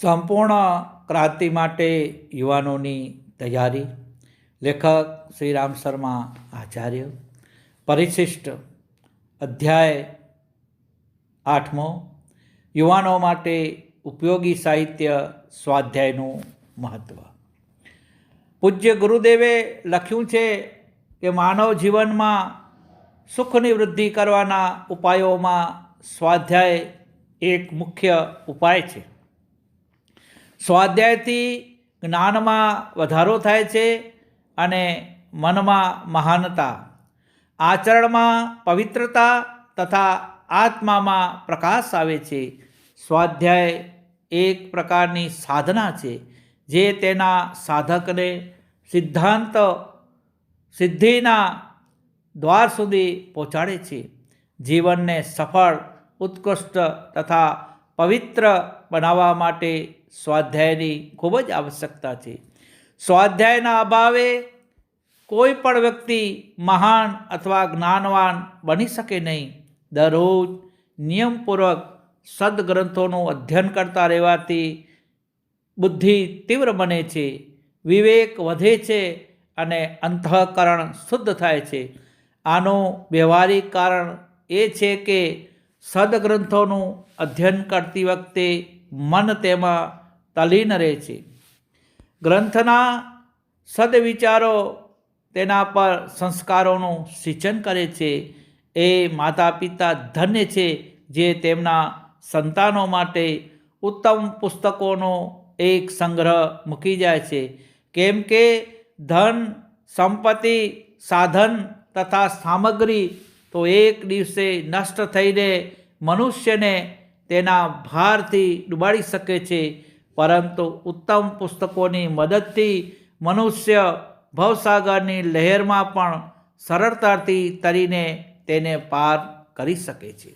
સંપૂર્ણ ક્રાંતિ માટે યુવાનોની તૈયારી. લેખક શ્રી રામ શર્મા આચાર્ય. પરિશિષ્ટ અધ્યાય આઠમો. યુવાનો માટે ઉપયોગી સાહિત્ય સ્વાધ્યાયનું મહત્ત્વ પૂજ્ય ગુરુદેવે લખ્યું છે કે માનવ જીવનમાં સુખની વૃદ્ધિ કરવાના ઉપાયોમાં સ્વાધ્યાય એક મુખ્ય ઉપાય છે. સ્વાધ્યાયથી જ્ઞાનમાં વધારો થાય છે અને મનમાં મહાનતા. આચરણમાં પવિત્રતા તથા આત્મામાં પ્રકાશ આવે છે. સ્વાધ્યાય એક પ્રકારની સાધના છે જે તેના સાધકને સિદ્ધાંત સિદ્ધિના દ્વાર સુધી પહોંચાડે છે. જીવનને સફળ, ઉત્કૃષ્ટ તથા પવિત્ર બનાવવા માટે સ્વાધ્યાયની ખૂબ જ આવશ્યકતા છે. સ્વાધ્યાયના અભાવે કોઈ પણ વ્યક્તિ મહાન અથવા જ્ઞાનવાન બની શકે નહીં. દરરોજ નિયમપૂર્વક સદગ્રંથોનું અધ્યયન કરતા રહેવાથી બુદ્ધિ તીવ્ર બને છે, વિવેક વધે છે અને અંતઃકરણ શુદ્ધ થાય છે. આનું વ્યવહારિક કારણ એ છે કે સદગ્રંથોનું અધ્યયન કરતી વખતે મન તેમાં તલીન રહે છે. ગ્રંથના સદવિચારો તેના પર સંસ્કારોનું સિંચન કરે છે. એ માતા પિતા ધન્ય છે જે તેમના સંતાનો માટે ઉત્તમ પુસ્તકોનો એક સંગ્રહ મૂકી જાય છે. કેમ કે ધન, સંપત્તિ, સાધન તથા સામગ્રી તો એક દિવસે નષ્ટ થઈને મનુષ્યને તેના ભારથી ડૂબાડી શકે છે. પરંતુ ઉત્તમ પુસ્તકોની મદદથી મનુષ્ય ભવસાગરની લહેરમાં પણ સરળતાથી તરીને તેને પાર કરી શકે છે.